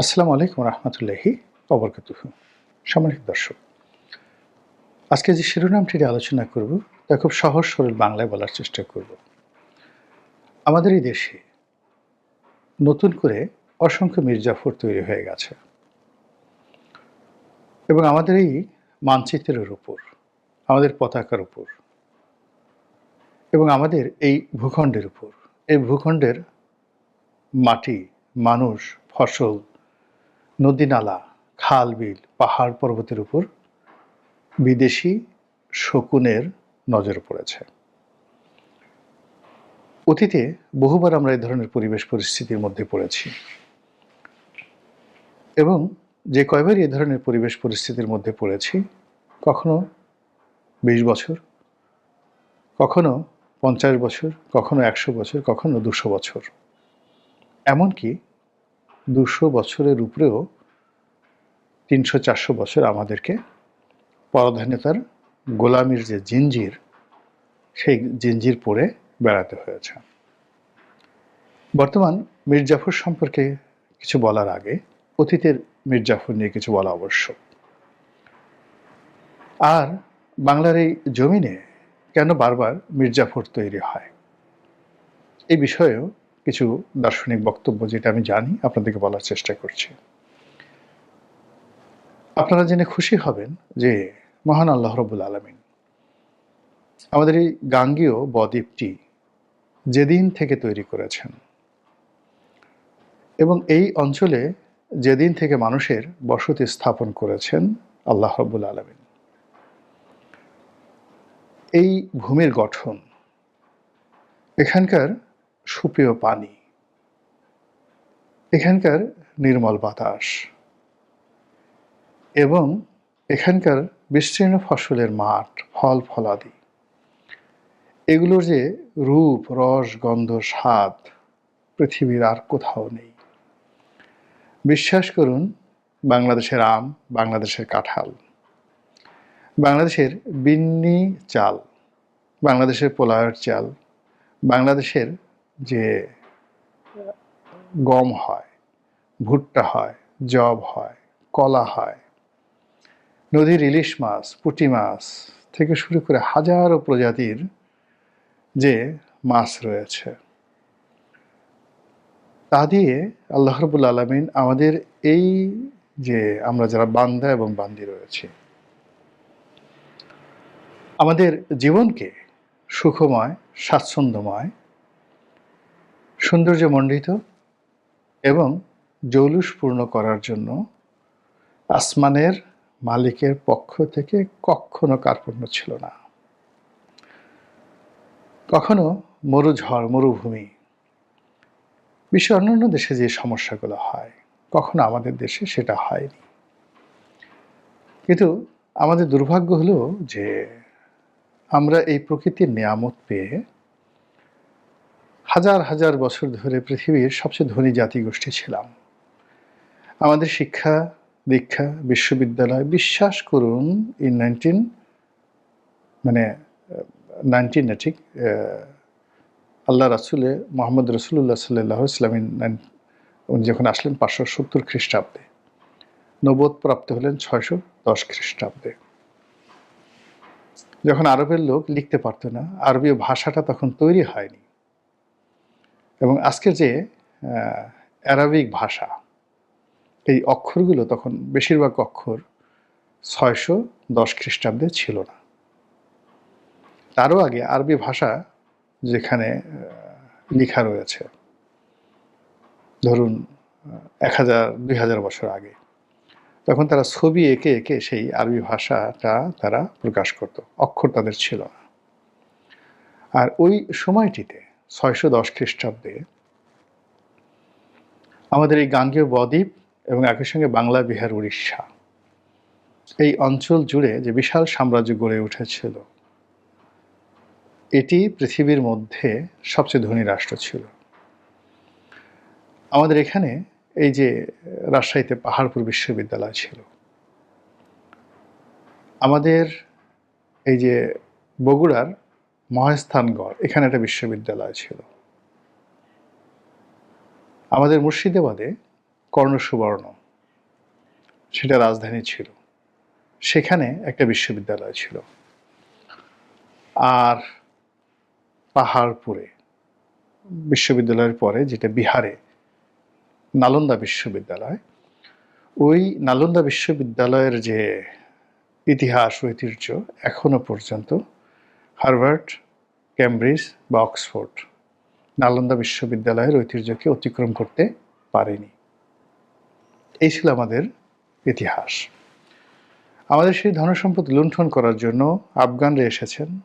আসসালামু আলাইকুম রহমতুল্লাহি অবরকাতুহ সম্মানিত দর্শক, আজকে যে শিরোনামটি আলোচনা করব, তা খুব সহজ সরল বাংলায় বলার চেষ্টা করব। আমাদের এই দেশে নতুন করে অসংখ্য মির্জাফর তৈরি হয়ে গেছে এবং আমাদের এই মানচিত্রের উপর, আমাদের পতাকার উপর এবং আমাদের এই ভূখণ্ডের উপর, এই ভূখণ্ডের মাটি, মানুষ, ফসল নদী নালা, খাল, বিল, পাহাড় পর্বতের উপর বিদেশি শকুনের নজর পড়েছে। অতীতে বহুবার আমরা এই ধরনের পরিবেশ পরিস্থিতির মধ্যে পড়েছি। এবং যে কয়বারই এই ধরনের পরিবেশ পরিস্থিতির মধ্যে পড়েছি, কখনো বিশ বছর, কখনো পঞ্চাশ বছর, কখনো একশো বছর, কখনো দুশো বছর। এমনকি দুশো বছরের উপরেও তিনশো চারশো বছর আমাদেরকে পরাধীনতার গোলামির যে জিঞ্জির, সেই জিঞ্জির পরে বেড়াতে হয়েছে। বর্তমান মির্জাফর সম্পর্কে কিছু বলার আগে অতীতের মির্জাফর নিয়ে কিছু বলা আবশ্যক আর বাংলার এই জমিনে কেন বারবার মির্জাফর তৈরি হয়? এই বিষয়েও কিছু দার্শনিক বক্তব্য যেটা আমি জানি, আপনাদেরকে বলার চেষ্টা করছি। আপনারা জেনে খুশি হবেন যে মহান আল্লাহ রবুল আলমিন আমাদের এই গাঙ্গীয় বদ্বীপটি যেদিন থেকে তৈরি করেছেন এবং এই অঞ্চলে যেদিন থেকে মানুষের বসতি স্থাপন করেছেন আল্লাহ রবুল আলমিন। এই ভূমির গঠন, এখানকার সুপেয় পানি। এখানকার নির্মল বাতাস এবং এখানকার বিস্তীর্ণ ফসলের মাঠ, ফল ফলাদি। এগুলোর যে রূপ, রস, গন্ধ, স্বাদ পৃথিবীর আর কোথাও নেই। বিশ্বাস করুন, বাংলাদেশের আম, বাংলাদেশের কাঁঠাল, বাংলাদেশের বিন্নি চাল, বাংলাদেশের পোলাওয়ের চাল, বাংলাদেশের যে গম হয়, ভুট্টা হয় জব হয়, কলা হয়, নদীর ইলিশ মাছ, পুঁটি মাছ থেকে শুরু করে হাজারো প্রজাতির যে মাছ রয়েছে, তা দিয়ে আল্লাহ রবুল আলমিন আমাদের এই যে আমরা যারা বান্দা এবং বান্দি রয়েছে, আমাদের জীবনকে সুখময়, স্বাচ্ছন্দ্যময় সৌন্দর্যমণ্ডিত এবং জৌলুসপূর্ণ করার জন্য আসমানের মালিকের পক্ষ থেকে কখনো কার্পণ্য ছিল না। কখনো মরুঝড়, মরুভূমি। বিশ্বের অন্যান্য দেশে যে সমস্যাগুলো হয়, কখনো আমাদের দেশে সেটা হয়নি। কিন্তু আমাদের দুর্ভাগ্য হলো যে আমরা এই প্রকৃতির নিয়ামত পেয়ে হাজার হাজার বছর ধরে পৃথিবীর সবচেয়ে ধনী জাতিগোষ্ঠী ছিলাম। আমাদের শিক্ষা, দীক্ষা, বিশ্ববিদ্যালয়, বিশ্বাস করুন ইন নাইনটিন মানে নাইনটিন না ঠিক আল্লাহ রাসুলে, মোহাম্মদ রসুল্লাহ সাল্লাহ ইসলামিন উনি যখন আসলেন পাঁচশো সত্তর খ্রিস্টাব্দে নবোধ প্রাপ্ত হলেন ছয়শো দশ খ্রিস্টাব্দে। যখন আরবের লোক লিখতে পারতো না, আরবীয় ভাষাটা তখন তৈরি হয়নি। এবং আজকের যে অ্যারাবিক ভাষা, এই অক্ষরগুলো তখন বেশিরভাগ অক্ষর ছয়শো দশ খ্রিস্টাব্দে ছিল না। তারও আগে আরবি ভাষা যেখানে লেখা রয়েছে, ধরুন এক হাজার, দুই হাজার বছর আগে, তখন তারা ছবি এঁকে এঁকে সেই আরবি ভাষাটা তারা প্রকাশ করত। অক্ষর তাদের ছিল না। আর ওই সময়টিতে ছয়শো দশ খ্রিস্টাব্দে আমাদের এই গাঙ্গেয় বদ্বীপ এবং একই সঙ্গে বাংলা, বিহার, উড়িষ্যা এই অঞ্চল জুড়ে যে বিশাল সাম্রাজ্য গড়ে উঠেছিল, এটি পৃথিবীর মধ্যে সবচেয়ে ধনী রাষ্ট্র ছিল। আমাদের এখানে এই যে রাজশাহীতে পাহাড়পুর বিশ্ববিদ্যালয় ছিল, আমাদের এই যে বগুড়ার মহাস্থানগড়, এখানে একটা বিশ্ববিদ্যালয় ছিল। আমাদের মুর্শিদাবাদে কর্ণসুবর্ণ সেটা রাজধানী ছিল। সেখানে একটা বিশ্ববিদ্যালয় ছিল। আর পাহাড়পুরে, বিশ্ববিদ্যালয়ের পরে যেটা বিহারে, নালন্দা বিশ্ববিদ্যালয়, ওই নালন্দা বিশ্ববিদ্যালয়ের যে ইতিহাস ঐতিহ্য এখনও পর্যন্ত হার্ভার্ড ক্যামব্রিজ বা অক্সফোর্ড নালন্দা বিশ্ববিদ্যালয়ের ঐতিহ্যকে অতিক্রম করতে পারেনি। এই ছিল আমাদের ইতিহাস। আমাদের সেই ধনসম্পদ লুণ্ঠন করার জন্য আফগানরা এসেছেন।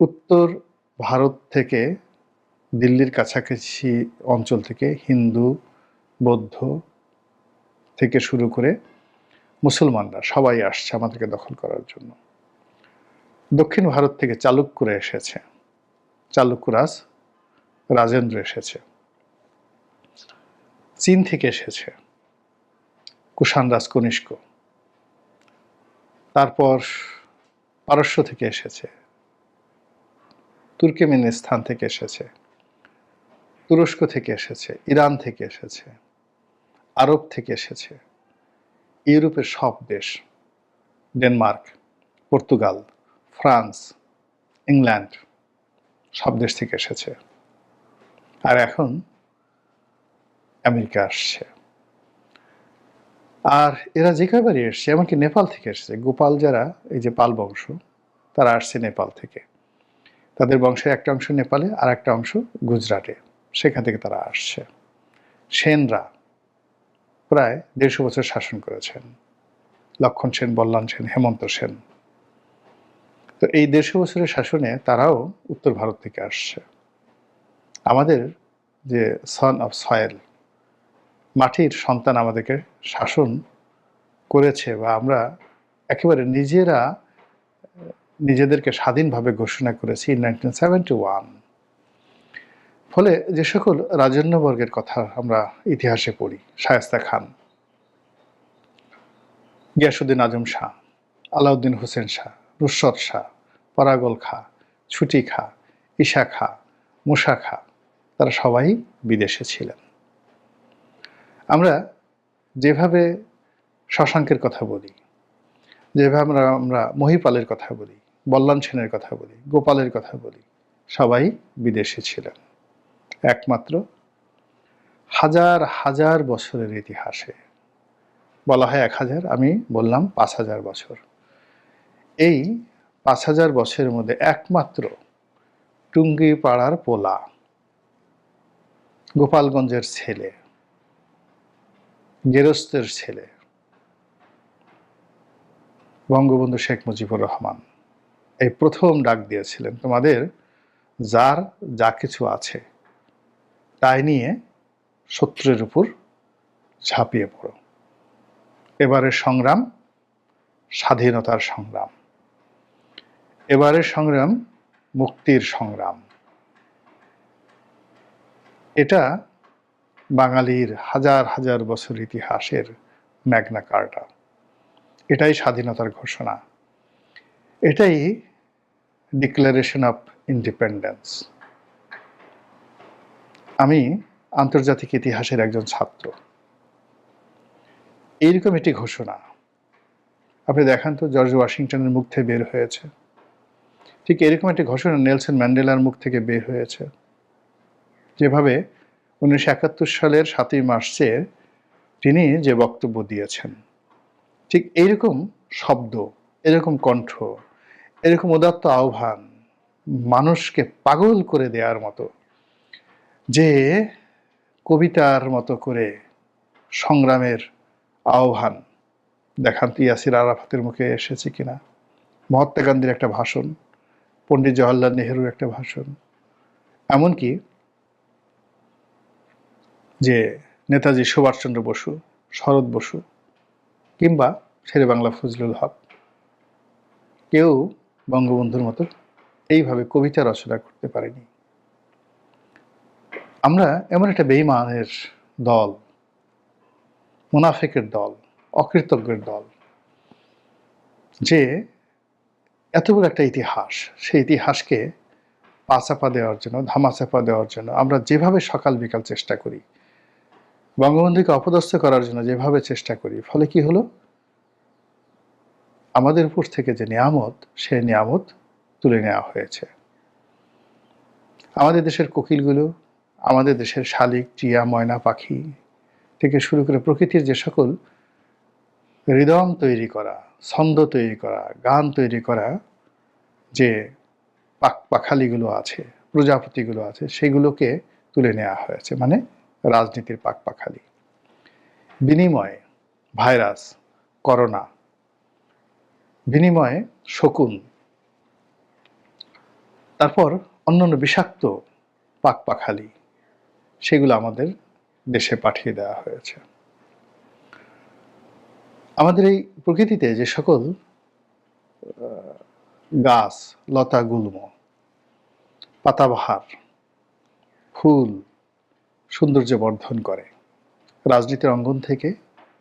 উত্তর ভারত থেকে দিল্লির কাছাকাছি অঞ্চল থেকে হিন্দু, বৌদ্ধ থেকে শুরু করে মুসলমানরা সবাই আসছে আমাদেরকে দখল করার জন্য। দক্ষিণ ভারত থেকে চালুক্যরা এসেছে। চালুক্যরাজ রাজেন্দ্র এসেছে। চীন থেকে এসেছে। কুষাণ রাজ কনিষ্ক। তারপর পারস্য থেকে এসেছে। তুর্কমেনিস্তান থেকে এসেছে। তুরস্ক থেকে এসেছে। ইরান থেকে এসেছে। আরব থেকে এসেছে। ইউরোপের সব দেশ। Denmark, Portugal. ফ্রান্স, ইংল্যান্ড, সব দেশ থেকে এসেছে। আর এখন আমেরিকা আসছে। আর এরা যে কয়বারই এসছে, এমনকি নেপাল থেকে এসেছে। গোপাল যারা, এই যে পাল বংশ, তারা আসছে নেপাল থেকে। তাদের বংশের একটা অংশ নেপালে, আর একটা অংশ গুজরাটে। সেখান থেকে তারা আসছে। সেনরা প্রায় দেড়শো বছর শাসন করেছেন। লক্ষণ সেন, বল্লান সেন, হেমন্ত সেন। তো এই দেড়শো বছরের শাসনে তারাও উত্তর ভারত থেকে আসছে। আমাদের যে সন অফ সয়েল মাটির সন্তান আমাদেরকে শাসন করেছে বা আমরা একেবারে নিজেরা, নিজেদেরকে স্বাধীনভাবে ঘোষণা করেছি নাইনটিন সেভেন্টি ওয়ান ফলে যে সকল রাজন্যবর্গের কথা আমরা ইতিহাসে পড়ি, শায়েস্তা খান গিয়াসুদ্দিন আজম শাহ, আলাউদ্দিন হোসেন শাহ নুসরত শাহ পরাগল খা, ছুটি খা, ঈশা খা মুসা খা। তারা সবাই বিদেশে ছিলেন। আমরা যেভাবে শশাঙ্কের কথা বলি, যেভাবে আমরা আমরা মহিপালের কথা বলি, বল্লান সেনের কথা বলি, গোপালের কথা বলি, সবাই বিদেশে ছিলেন। একমাত্র হাজার হাজার বছরের ইতিহাসে। বলা হয় এক হাজার, আমি বললাম পাঁচ হাজার বছর। এই পাঁচ হাজার বছরের মধ্যে একমাত্র টুঙ্গি পাড়ার পোলা, গোপালগঞ্জের ছেলে, গেরস্তের ছেলে, বঙ্গবন্ধু শেখ মুজিবুর রহমান। এই প্রথম ডাক দিয়েছিলেন তোমাদের, যার যা কিছু আছে, তাই নিয়ে শত্রুর উপর ঝাঁপিয়ে পড়ো। এবারের সংগ্রাম, স্বাধীনতার সংগ্রাম। এবারের সংগ্রাম, মুক্তির সংগ্রাম। এটা বাঙালির হাজার হাজার বছর ইতিহাসের ম্যাগনা কার্টা। এটাই স্বাধীনতার ঘোষণা। এটাই ডিক্লারেশন অফ ইন্ডিপেন্ডেন্স আমি আন্তর্জাতিক ইতিহাসের একজন ছাত্র। এইরকম একটি ঘোষণা। আপনি দেখান তো, জর্জ ওয়াশিংটনের মুখ থেকে বের হয়েছে। ঠিক এরকম একটি ঘোষণা নেলসন ম্যান্ডেলার মুখ থেকে বের হয়েছে। যেভাবে উনিশশো একাত্তর সালের সাতই মার্চে তিনি যে বক্তব্য দিয়েছেন, ঠিক এইরকম শব্দ, এরকম কণ্ঠ, এরকম উদাত্ত আহ্বান মানুষকে পাগল করে দেওয়ার মতো, যে কবিতার মতো করে সংগ্রামের আহ্বান দেখান ইয়াসির আরাফাতের মুখে এসেছে কিনা। মহাত্মা গান্ধীর একটা ভাষণ। পণ্ডিত জওয়াহরলাল নেহরুর একটা ভাষণ। এমনকি যে নেতাজি সুভাষচন্দ্র বসু, শরৎ বসু কিংবা শেরে বাংলা ফজলুল হক, কেউ বঙ্গবন্ধুর মতো এইভাবে কবিতা রচনা করতে পারেনি। আমরা এমন একটা বেইমানের দল, মুনাফেকের দল, অকৃতজ্ঞের দল, যে এত বড় একটা ইতিহাস, সেই ইতিহাসকে পাচাপা দেওয়ার জন্য, ধামাচাপা দেওয়ার জন্য আমরা যেভাবে সকাল বিকাল চেষ্টা করি, বঙ্গবন্ধুকে অপদস্থ করার জন্য যেভাবে চেষ্টা করি, ফলে কি হলো? আমাদের উপর থেকে যে নিয়ামত, সে নিয়ামত তুলে নেওয়া হয়েছে। আমাদের দেশের কোকিলগুলো, আমাদের দেশের শালিক, টিয়া, ময়না পাখি থেকে শুরু করে প্রকৃতির যে সকল হৃদম তৈরি করা ছন্দ তৈরি করা, গান তৈরি করা যে পাক পাখালিগুলো আছে, প্রজাপতিগুলো আছে, সেগুলোকে তুলে নেওয়া হয়েছে। মানে রাজনীতির পাক পাখালি। বিনিময়ে, ভাইরাস, করোনা। বিনিময়ে, শকুন। তারপর অন্যান্য বিষাক্ত পাক পাখালি, সেগুলো আমাদের দেশে পাঠিয়ে দেওয়া হয়েছে। আমাদের এই প্রকৃতিতে যে সকল গাছ, লতা, গুল্ম, পাতাবাহার, ফুল, সৌন্দর্য বর্ধন করে, রাজনীতির অঙ্গন থেকে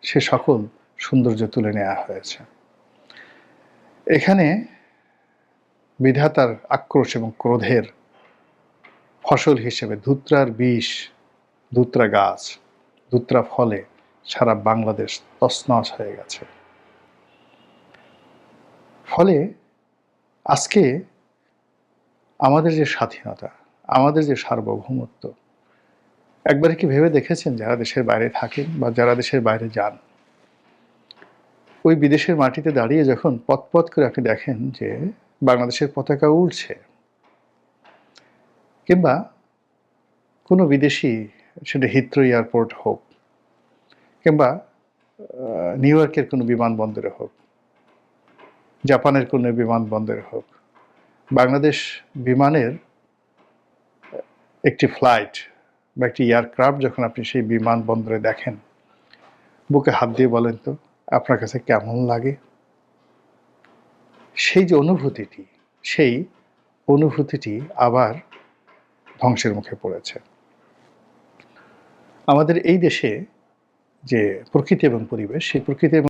সে সকল সৌন্দর্য তুলে নেওয়া হয়েছে। এখানে বিধাতার আক্রোশ এবং ক্রোধের ফসল হিসেবে ধুত্রার বিষ, ধুত্রা গাছ, ধুত্রা ফলে সারা বাংলাদেশ তছনছ হয়ে গেছে। ফলে আজকে আমাদের যে স্বাধীনতা, আমাদের যে সার্বভৌমত্ব, একবারে কি ভেবে দেখেছেন যারা দেশের বাইরে থাকেন বা যারা দেশের বাইরে যান? ওই বিদেশের মাটিতে দাঁড়িয়ে যখন পথ পথ করে আপনি দেখেন যে বাংলাদেশের পতাকা উড়ছে, কিংবা কোনো বিদেশি সেটা হিথ্রো এয়ারপোর্ট হোক কিংবা নিউ ইয়র্কের কোনো বিমানবন্দরে হোক জাপানের কোনো বিমানবন্দরে হোক, বাংলাদেশ বিমানের একটি ফ্লাইট বা একটি এয়ারক্রাফট যখন আপনি সেই বিমানবন্দরে দেখেন, বুকে হাত দিয়ে বলেন তো, আপনার কাছে কেমন লাগে? সেই যে অনুভূতিটি, সেই অনুভূতিটি আবার ধ্বংসের মুখে পড়েছে। আমাদের এই দেশে যে প্রকৃতি এবং পরিবেশ সেই প্রকৃতি এবং